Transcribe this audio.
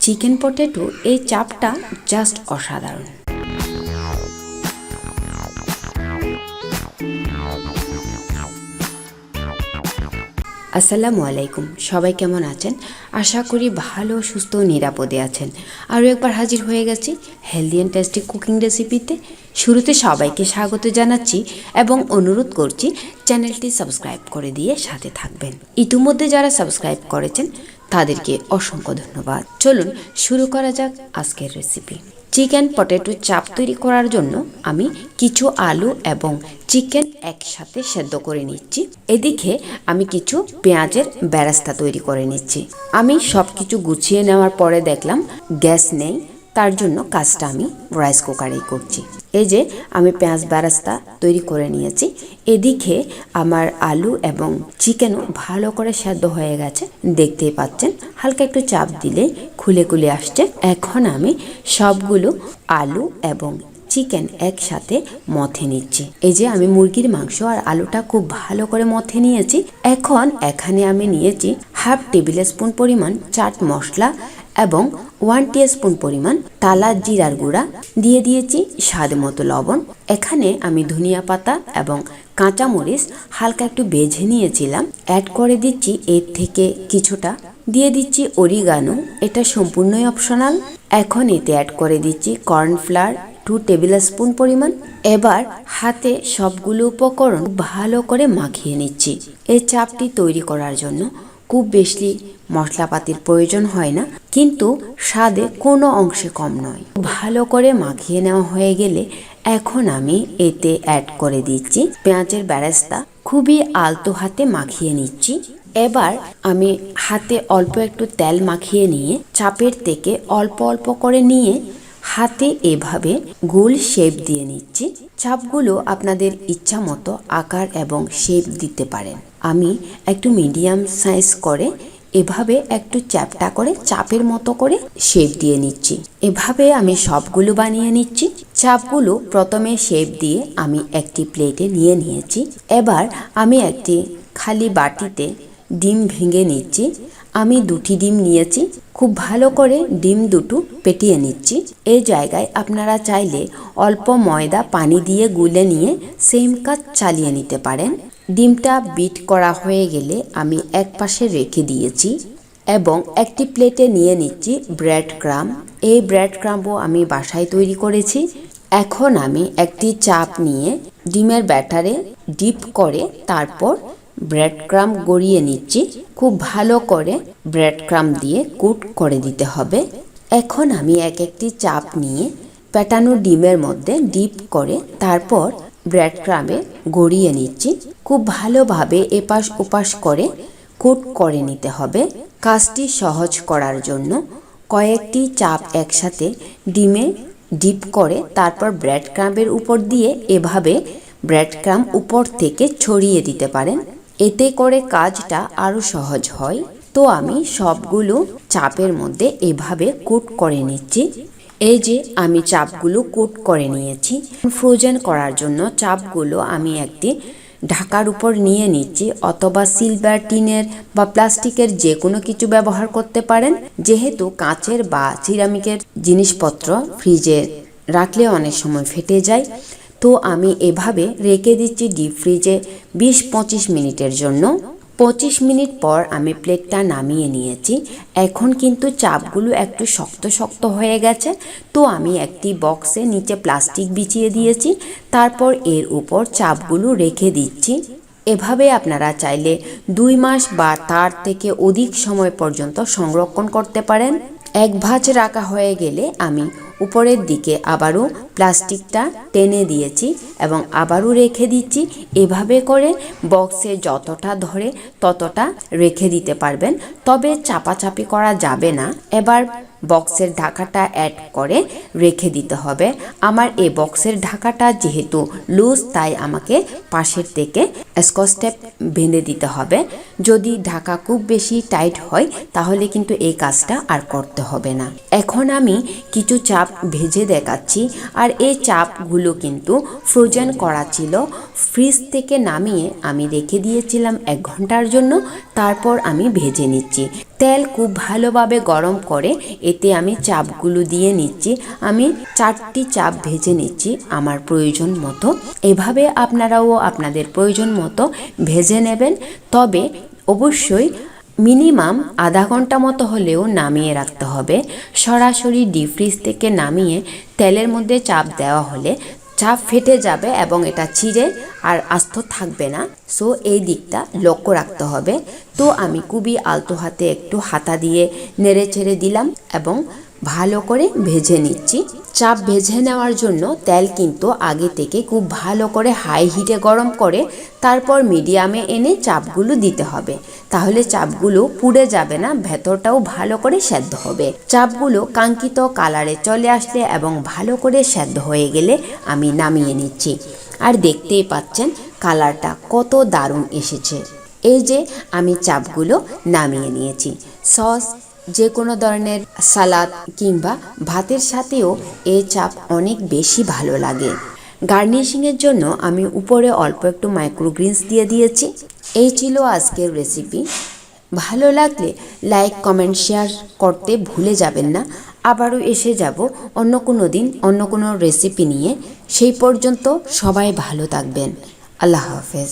Chicken potato এই চাপটা just অসাধারণ। আসসালামু আলাইকুম। সবাই কেমন আছেন? আশা করি ভালো, সুস্থ নিরাপদে আছেন। আরও একবার হাজির হয়ে গেছি হেলদি অ্যান্ড টেস্টি কুকিং রেসিপিতে শুরুতে সবাইকে স্বাগত জানাচ্ছি এবং অনুরোধ করছি চ্যানেলটি সাবস্ক্রাইব করে দিয়ে সাথে থাকবেন। ইতিমধ্যে যারা সাবস্ক্রাইব করেছেন, তাদেরকে অসংখ্য ধন্যবাদ। চলুন শুরু করা যাক আজকের রেসিপি চিকেন পটেটো চাপ তৈরি করার জন্য আমি কিছু আলু এবং চিকেন একসাথে সেদ্ধ করে নিচ্ছি। এদিকে আমি কিছু পেঁয়াজের ব্যারাস্তা তৈরি করে নিচ্ছি। আমি সব কিছু গুছিয়ে নেওয়ার পরে দেখলাম গ্যাস নেই। তার জন্য কাজটা আমি রাইস কুকারেই করছি। এই যে আমি পেঁয়াজ বেরাস্তা তৈরি করে নিয়েছি। এদিকে আমার আলু এবং চিকেনও ভালো করে সেদ্ধ হয়ে গেছে। দেখতেই পাচ্ছেন, হালকা একটু চাপ দিলে খুলে খুলে আসছে। এখন আমি সবগুলো আলু এবং চিকেন একসাথে মথে নিচ্ছি। এই যে আমি মুরগির মাংস আর আলুটা খুব ভালো করে মথে নিয়েছি। এখন এখানে আমি নিয়েছি হাফ টেবিল স্পুন পরিমাণ চাট মশলা এবং ওয়ান স্পুন পরিমাণ টালা জিরার গুঁড়া দিয়ে দিয়েছি স্বাদ মতো লবণ। এখানে আমি ধনিয়া পাতা এবং কাঁচামরিচ হালকা একটু বেজে নিয়েছিলাম। অ্যাড করে দিচ্ছি এর থেকে কিছুটা। দিয়ে দিচ্ছি অরিগানো এটা সম্পূর্ণই অপশনাল এখন এতে অ্যাড করে দিচ্ছি কর্নফ্লাওয়ার টু টেবিল স্পুন পরিমাণ। এবার হাতে সবগুলো উপকরণ ভালো করে মাখিয়ে নিচ্ছি। এই চাপটি তৈরি করার জন্য খুব বেশি মশলাপাতির প্রয়োজন হয় না, কিন্তু স্বাদে কোনো অংশে কম নয়। ভালো করে মাখিয়ে নেওয়া হয়ে গেলে এখন আমি এতে অ্যাড করে দিচ্ছি পেঁয়াজের ব্যারেস্তা। খুবই আলতো হাতে মাখিয়ে নিচ্ছি। এবার আমি হাতে অল্প একটু তেল মাখিয়ে নিয়ে চাপের থেকে অল্প অল্প করে নিয়ে হাতে এভাবে গোল শেপ দিয়ে নিচ্ছি। চাপগুলো আপনাদের ইচ্ছা মতো আকার এবং শেপ দিতে পারেন। আমি একটু মিডিয়াম সাইজ করে, এভাবে একটু চ্যাপটা করে, চাপের মতো করে শেপ দিয়ে নিচ্ছি। এভাবে আমি সবগুলো বানিয়ে নিচ্ছি। চাপগুলো প্রথমে শেপ দিয়ে আমি একটি প্লেটে নিয়ে নিয়েছি। এবার আমি একটি খালি বাটিতে ডিম ভেঙে নিচ্ছি। আমি দুটি ডিম নিয়েছি। খুব ভালো করে ডিম দুটো পেটিয়ে নিচ্ছি। এই জায়গায় আপনারা চাইলে অল্প ময়দা পানি দিয়ে গুলে নিয়ে সেম কাজ চালিয়ে নিতে পারেন। ডিমটা বিট করা হয়ে গেলে আমি এক পাশে রেখে দিয়েছি এবং একটি প্লেটে নিয়ে নিচ্ছি ব্রেড ক্রাম। এই ব্রেড ক্রামও আমি বাসায় তৈরি করেছি। এখন আমি একটি চাপ নিয়ে ডিমের ব্যাটারে ডিপ করে তারপর ব্রেড ক্রাম গড়িয়ে নিচ্ছি। খুব ভালো করে ব্রেড ক্রাম দিয়ে কুট করে দিতে হবে। এখন আমি এক একটি চাপ নিয়ে প্যাটানো ডিমের মধ্যে ডিপ করে তারপর ব্রেড ক্রামে গড়িয়ে নিচ্ছি। খুব ভালোভাবে এপাশ ওপাশ করে কোট করে নিতে হবে। কাজটি সহজ করার জন্য কয়েকটি চাপ একসাথে ডিমে ডিপ করে তারপর ব্রেড ক্রাম্পের উপর দিয়ে এভাবে ব্রেড ক্রাম্প উপর থেকে ছড়িয়ে দিতে পারেন। এতে করে কাজটা আরও সহজ হয়। তো আমি সবগুলো চাপের মধ্যে এভাবে কোট করে নিচ্ছি। এই যে, আমি চাপগুলো কোট করে নিয়েছি। ফ্রোজেন করার জন্য চাপগুলো আমি একটি ঢাকার উপর নিয়ে নিচ্ছি, অথবা সিলভার টিনের বা প্লাস্টিকের যে কোনো কিছু ব্যবহার করতে পারেন। যেহেতু কাঁচের বা সিরামিকের জিনিসপত্র ফ্রিজে রাখলে অনেক সময় ফেটে যায়, তো আমি এভাবে রেখে দিচ্ছি ডিপ ফ্রিজে বিশ পঁচিশ মিনিটের জন্য। পঁচিশ মিনিট পর আমি প্লেটটা নামিয়ে নিয়েছি। এখন কিন্তু চাপগুলো একটু শক্ত শক্ত হয়ে গেছে। তো আমি একটি বক্সে নিচে প্লাস্টিক বিছিয়ে দিয়েছি। তারপর এর উপর চাপগুলো রেখে দিচ্ছি। এভাবে আপনারা চাইলে দুই মাস বা তার থেকে অধিক সময় পর্যন্ত সংরক্ষণ করতে পারেন। এক ভাঁজ রাখা হয়ে গেলে আমি উপরের দিকে আবারও প্লাস্টিকটা টেনে দিয়েছি এবং আবারও রেখে দিচ্ছি। এভাবে করে বক্সে যতটা ধরে ততটা রেখে দিতে পারবেন। তবে চাপাচাপি করা যাবে না। এবার বক্সের ঢাকাটা অ্যাড করে রেখে দিতে হবে। আমার এই বক্সের ঢাকাটা যেহেতু লুজ তাই আমাকে পাশের থেকে স্কচ টেপ বেঁধে দিতে হবে। যদি ঢাকা খুব বেশি টাইট হয়, তাহলে কিন্তু এই কাজটা আর করতে হবে না। এখন আমি কিছু চাপ ভেজে দেখাচ্ছি, আর এই চাপগুলো কিন্তু ফ্রোজেন করা ছিল। ফ্রিজ থেকে নামিয়ে আমি রেখে দিয়েছিলাম এক ঘণ্টার জন্য। তারপর আমি ভেজে নিচ্ছি। তেল খুব ভালোভাবে গরম করে এতে আমি চাপগুলো দিয়ে নিচ্ছি। আমি চারটি চাপ ভেজে নিচ্ছি আমার প্রয়োজন মতো। এভাবে আপনারাও আপনাদের প্রয়োজন মতো ভেজে নেবেন। তবে অবশ্যই মিনিমাম আধা ঘণ্টা মতো হলেও নামিয়ে রাখতে হবে। সরাসরি ডিপ ফ্রিজ থেকে নামিয়ে তেলের মধ্যে চাপ দেওয়া হলে চাপ ফেটে যাবে এবং এটা চিড়ে আর আস্ত থাকবে না। সো এই দিকটা লক্ষ্য রাখতে হবে। তো, আমি খুবই আলতো হাতে একটু হাতা দিয়ে নেড়ে ছেড়ে দিলাম এবং ভালো করে ভেজে নিচ্ছি। চাপ ভেজে নেওয়ার জন্য তেল কিন্তু আগে থেকে খুব ভালো করে হাই হিটে গরম করে তারপর মিডিয়ামে এনে চাপগুলো দিতে হবে। তাহলে চাপগুলো পুড়ে যাবে না, ভেতরটাও ভালো করে সেদ্ধ হবে। চাপগুলো কাঙ্ক্ষিত কালারে চলে আসলে এবং ভালো করে সেদ্ধ হয়ে গেলে আমি নামিয়ে নিচ্ছি। আর দেখতেই পাচ্ছেন কালারটা কত দারুণ এসেছে। এই যে আমি চাপগুলো নামিয়ে নিয়েছি। সস যে কোনো ধরনের সালাদ কিংবা ভাতের সাথেও এই চাপ অনেক বেশি ভালো লাগে। গার্নিশিংয়ের জন্য আমি উপরে অল্প একটু মাইক্রোগ্রিনস দিয়ে দিয়েছি। এই ছিল আজকের রেসিপি ভালো লাগলে লাইক কমেন্ট শেয়ার করতে ভুলে যাবেন না। আবারও এসে যাব অন্য কোনো দিন অন্য কোনো রেসিপি নিয়ে। সেই পর্যন্ত সবাই ভালো থাকবেন। আল্লাহ হাফেজ।